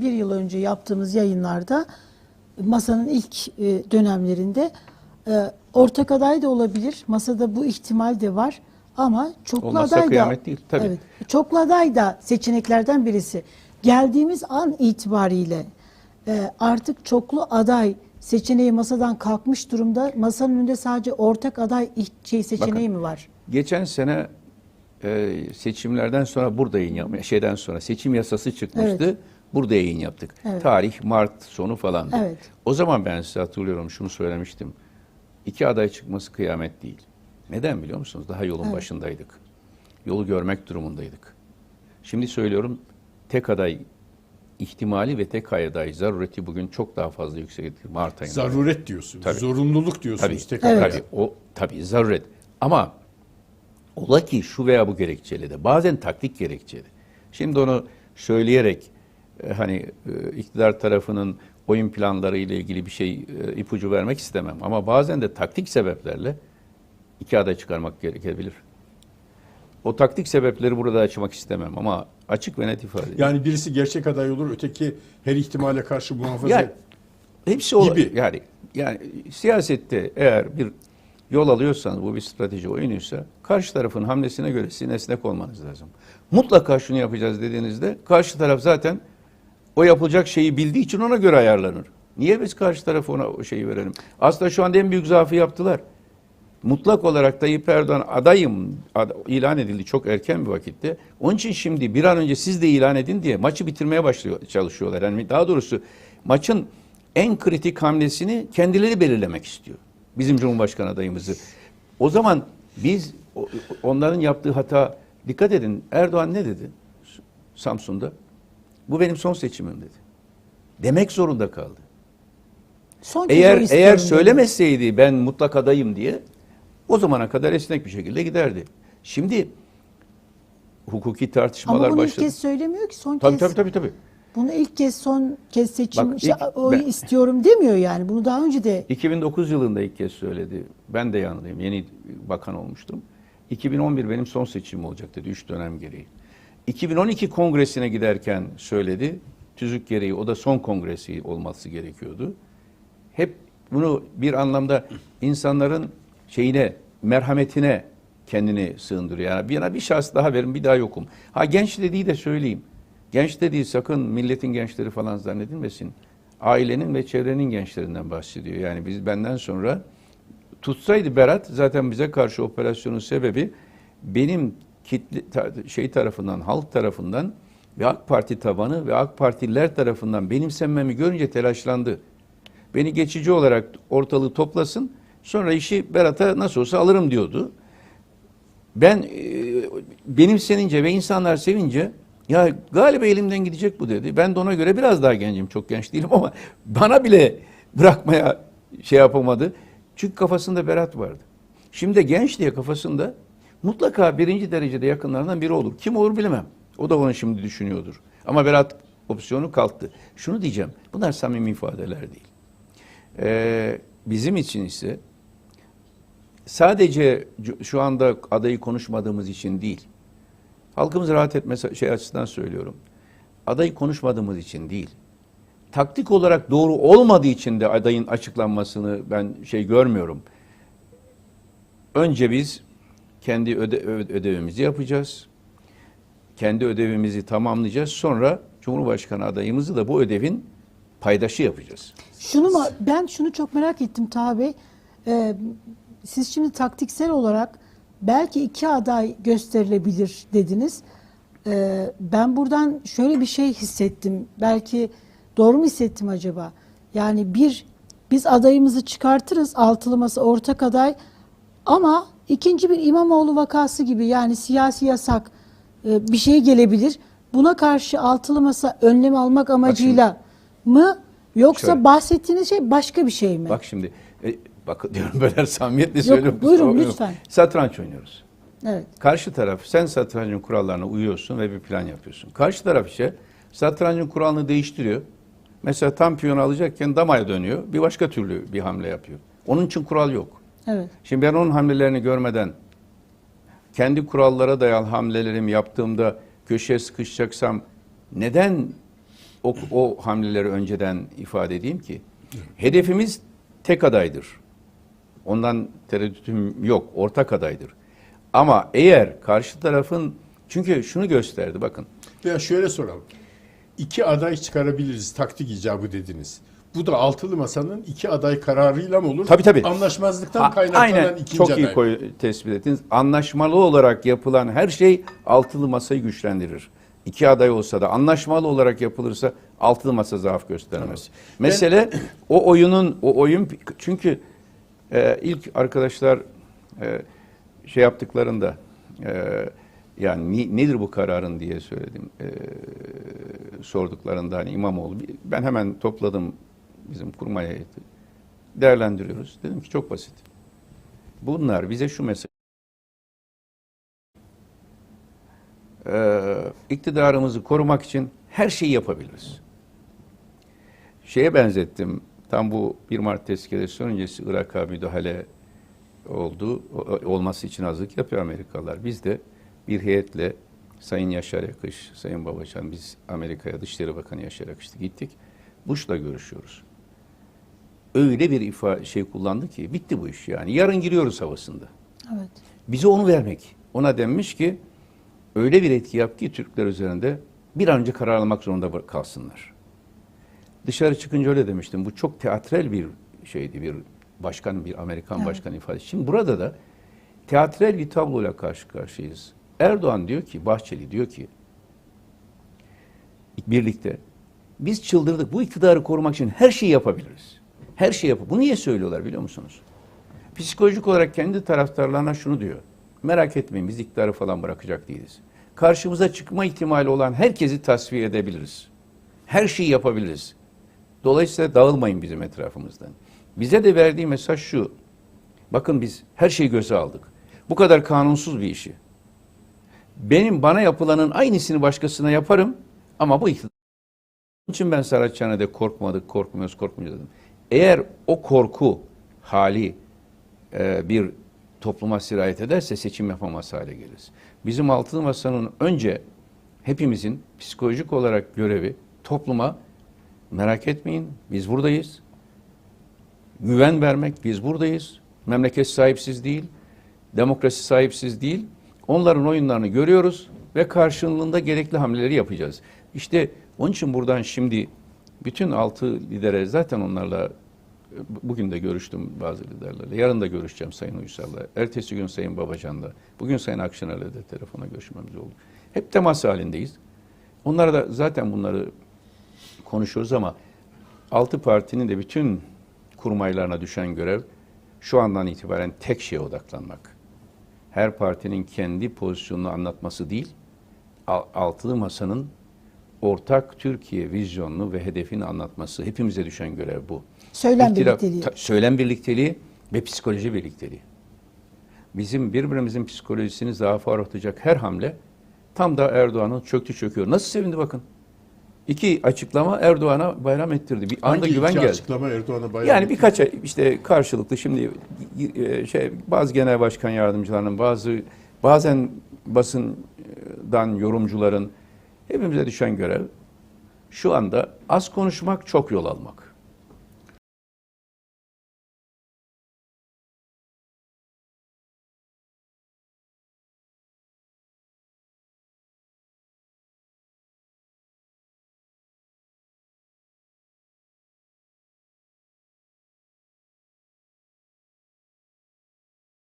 bundan bir yıl önce yaptığımız yayınlarda masanın ilk e, dönemlerinde e, ortak aday da olabilir. Masada bu ihtimal de var. Ama çoklu Olmazsa aday da değil, tabii. Evet, çoklu aday da seçeneklerden birisi. Geldiğimiz an itibariyle e, artık çoklu aday seçeneği masadan kalkmış durumda. Masanın önünde sadece ortak aday şey seçeneği Bakın. mi var? Geçen sene e, seçimlerden sonra burada yayın yapmaya, şeyden sonra seçim yasası çıkmıştı. Evet. Burada yayın yaptık. Evet. Tarih Mart sonu falandı. Evet. O zaman ben size hatırlıyorum şunu söylemiştim. İki aday çıkması kıyamet değil. Neden biliyor musunuz? Daha yolun Evet. başındaydık. Yolu görmek durumundaydık. Şimdi söylüyorum tek aday ihtimali ve tek aday zarureti bugün çok daha fazla yüksektir Mart ayında. Zaruret diyorsunuz. Tabii. Zorunluluk diyorsunuz. Tabii, Tekrar. Evet. tabii, o tabii zaruret. Ama ola ki şu veya bu gerekçeli de bazen taktik gerekçeli. Şimdi onu söyleyerek hani e, iktidar tarafının oyun planları ile ilgili bir şey e, ipucu vermek istemem. Ama bazen de taktik sebeplerle iki aday çıkarmak gerekebilir. O taktik sebepleri burada açmak istemem ama açık ve net ifade edeyim. Yani birisi gerçek aday olur, öteki her ihtimale karşı muhafaza. Yani hepsi o Gibi. yani yani siyasette eğer bir yol alıyorsanız bu bir strateji oyunuysa karşı tarafın hamlesine göre sizin esnek olmanız lazım. Mutlaka şunu yapacağız dediğinizde karşı taraf zaten o yapılacak şeyi bildiği için ona göre ayarlanır. Niye biz karşı tarafa ona o şeyi verelim? Aslında şu anda en büyük zaafı yaptılar. Mutlak olarak Tayyip Erdoğan adayım ad- ilan edildi çok erken bir vakitte. Onun için şimdi bir an önce siz de ilan edin diye maçı bitirmeye başlıyor çalışıyorlar. Yani daha doğrusu maçın en kritik hamlesini kendileri belirlemek istiyor. Bizim Cumhurbaşkanı adayımızı. O zaman biz onların yaptığı hata dikkat edin Erdoğan ne dedi Samsun'da? Bu benim son seçimim dedi. Demek zorunda kaldı. Son Eğer eğer dedi. söylemeseydi ben mutlak adayım diye o zamana kadar esnek bir şekilde giderdi. Şimdi hukuki Ama tartışmalar bunu ilk başladı. kez söylemiyor ki son Tabii kez. tabii tabii tabii. Bunu ilk kez son kez seçim Bak, ilk- oy ben- istiyorum demiyor yani. Bunu daha önce de 2009 yılında ilk kez söyledi. Ben de yanındayım. Yeni bakan olmuştum. 2011 benim son seçimim olacak dedi. Üç dönem gereği. 2012 kongresine giderken söyledi. Tüzük gereği o da son kongresi olması gerekiyordu. Hep bunu bir anlamda insanların şeyine, merhametine kendini sığındırıyor. Yani bir, bir şans daha verin bir daha yokum. Ha genç dediği de söyleyeyim. Genç dediği sakın milletin gençleri falan zannedilmesin. Ailenin ve çevrenin gençlerinden bahsediyor. Yani biz benden sonra tutsaydı Berat zaten bize karşı operasyonun sebebi benim kitle şey tarafından, halk tarafından ve AK Parti tabanı ve AK Partililer tarafından benimsenmemi görünce telaşlandı. Beni geçici olarak ortalığı toplasın, sonra işi Berat'a nasıl olsa alırım diyordu. Ben e, benimsenince ve insanlar sevince ya galiba elimden gidecek bu dedi. Ben de ona göre biraz daha gencim, çok genç değilim ama bana bile bırakmaya şey yapamadı. Çünkü kafasında Berat vardı. Şimdi genç diye kafasında mutlaka birinci derecede yakınlarından biri olur. Kim olur bilemem. O da onu şimdi düşünüyordur. Ama Berat opsiyonu kalktı. Şunu diyeceğim. Bunlar samimi ifadeler değil. Ee, bizim için ise sadece şu anda adayı konuşmadığımız için değil. Halkımız rahat etmesi şey açısından söylüyorum. Adayı konuşmadığımız için değil. Taktik olarak doğru olmadığı için de adayın açıklanmasını ben şey görmüyorum. Önce biz kendi öde, ödevimizi yapacağız. Kendi ödevimizi tamamlayacağız. Sonra Cumhurbaşkanı adayımızı da bu ödevin paydaşı yapacağız. Şunu mu, ben şunu çok merak ettim Taha Bey. Ee, siz şimdi taktiksel olarak belki iki aday gösterilebilir dediniz. Ee, ben buradan şöyle bir şey hissettim. Belki doğru mu hissettim acaba? Yani bir, biz adayımızı çıkartırız altılı masa ortak aday ama ikinci bir İmamoğlu vakası gibi yani siyasi yasak e, bir şey gelebilir. Buna karşı altılı masa önlem almak amacıyla mı yoksa Şöyle. bahsettiğiniz şey başka bir şey mi? Bak şimdi e, bak diyorum böyle samimiyetle söylüyorum. buyurun, kusura lütfen. Satranç oynuyoruz. Evet. Karşı taraf sen satrancın kurallarına uyuyorsun ve bir plan yapıyorsun. Karşı taraf ise satrancın kuralını değiştiriyor. Mesela tam piyon alacakken damaya dönüyor. Bir başka türlü bir hamle yapıyor. Onun için kural yok. Evet. Şimdi ben onun hamlelerini görmeden kendi kurallara dayalı hamlelerimi yaptığımda köşeye sıkışacaksam neden o, o hamleleri önceden ifade edeyim ki hedefimiz tek adaydır. Ondan tereddütüm yok. Ortak adaydır. Ama eğer karşı tarafın çünkü şunu gösterdi bakın. Veya şöyle soralım. İki aday çıkarabiliriz taktik icabı dediniz. Bu da altılı masanın iki aday kararıyla mı olur? Tabii, tabii. Anlaşmazlıktan Ha, kaynaklanan Aynen ikinci çok aday. iyi koy, tespit ettiniz. Anlaşmalı olarak yapılan her şey altılı masayı güçlendirir. İki aday olsa da anlaşmalı olarak yapılırsa altılı masa zaaf göstermez. Mesele o oyunun o oyun çünkü e, ilk arkadaşlar e, şey yaptıklarında e, yani ni- nedir bu kararın diye söyledim e, sorduklarında hani İmamoğlu ben hemen topladım bizim kurmay heyeti değerlendiriyoruz. Dedim ki çok basit. Bunlar bize şu mesaj ee, iktidarımızı korumak için her şeyi yapabiliriz. Şeye benzettim. Tam bu 1 Mart tezkeresi öncesi Irak'a müdahale oldu. Olması için hazırlık yapıyor Amerikalılar. Biz de bir heyetle Sayın Yaşar Yakış, Sayın Babacan, biz Amerika'ya Dışişleri Bakanı Yaşar Yakış'tı gittik. Bush'la görüşüyoruz. Öyle bir ifa şey kullandı ki bitti bu iş yani. Yarın giriyoruz havasında. Evet. Bize onu vermek. Ona denmiş ki öyle bir etki yap ki Türkler üzerinde bir an önce karar almak zorunda kalsınlar. Dışarı çıkınca öyle demiştim. Bu çok teatrel bir şeydi. Bir başkan, bir Amerikan Evet. başkanı ifadesi. Şimdi burada da teatrel bir tabloyla karşı karşıyayız. Erdoğan diyor ki, Bahçeli diyor ki birlikte biz çıldırdık. Bu iktidarı korumak için her şeyi yapabiliriz. Her şeyi yapıp. Bu niye söylüyorlar biliyor musunuz? Psikolojik olarak kendi taraftarlarına şunu diyor. Merak etmeyin biz iktidarı falan bırakacak değiliz. Karşımıza çıkma ihtimali olan herkesi tasfiye edebiliriz. Her şeyi yapabiliriz. Dolayısıyla dağılmayın bizim etrafımızdan. Bize de verdiği mesaj şu. Bakın biz her şeyi göze aldık. Bu kadar kanunsuz bir işi. Benim bana yapılanın aynısını başkasına yaparım ama bu iktidar onun için ben Saraçhane'de korkmadık, korkmuyoruz, korkmayacağız dedim. Eğer o korku hali e, bir topluma sirayet ederse seçim yapamaz hale geliriz. Bizim altılı masanın önce hepimizin psikolojik olarak görevi topluma merak etmeyin biz buradayız. Güven vermek biz buradayız. Memleket sahipsiz değil. Demokrasi sahipsiz değil. Onların oyunlarını görüyoruz ve karşılığında gerekli hamleleri yapacağız. İşte onun için buradan şimdi bütün altı lidere zaten onlarla bugün de görüştüm bazı liderlerle. Yarın da görüşeceğim Sayın Uysal'la. Ertesi gün Sayın Babacan'la. Bugün Sayın Akşener'le de telefona görüşmemiz oldu. Hep temas halindeyiz. Onlara da zaten bunları konuşuyoruz ama altı partinin de bütün kurmaylarına düşen görev şu andan itibaren tek şeye odaklanmak. Her partinin kendi pozisyonunu anlatması değil, al- altılı masanın ortak Türkiye vizyonunu ve hedefini anlatması. Hepimize düşen görev bu. Söylem İhtilaf- birlikteliği. ta- söylem birlikteliği ve psikoloji birlikteliği. Bizim birbirimizin psikolojisini zaafa uğratacak her hamle tam da Erdoğan'ın çöktü çöküyor. Nasıl sevindi bakın. İki açıklama Erdoğan'a bayram ettirdi. Bir anda Hangi güven iki geldi. açıklama Erdoğan'a bayağı Yani birkaç işte karşılıklı şimdi e, şey bazı genel başkan yardımcılarının bazı bazen basından yorumcuların hepimize düşen görev şu anda az konuşmak çok yol almak.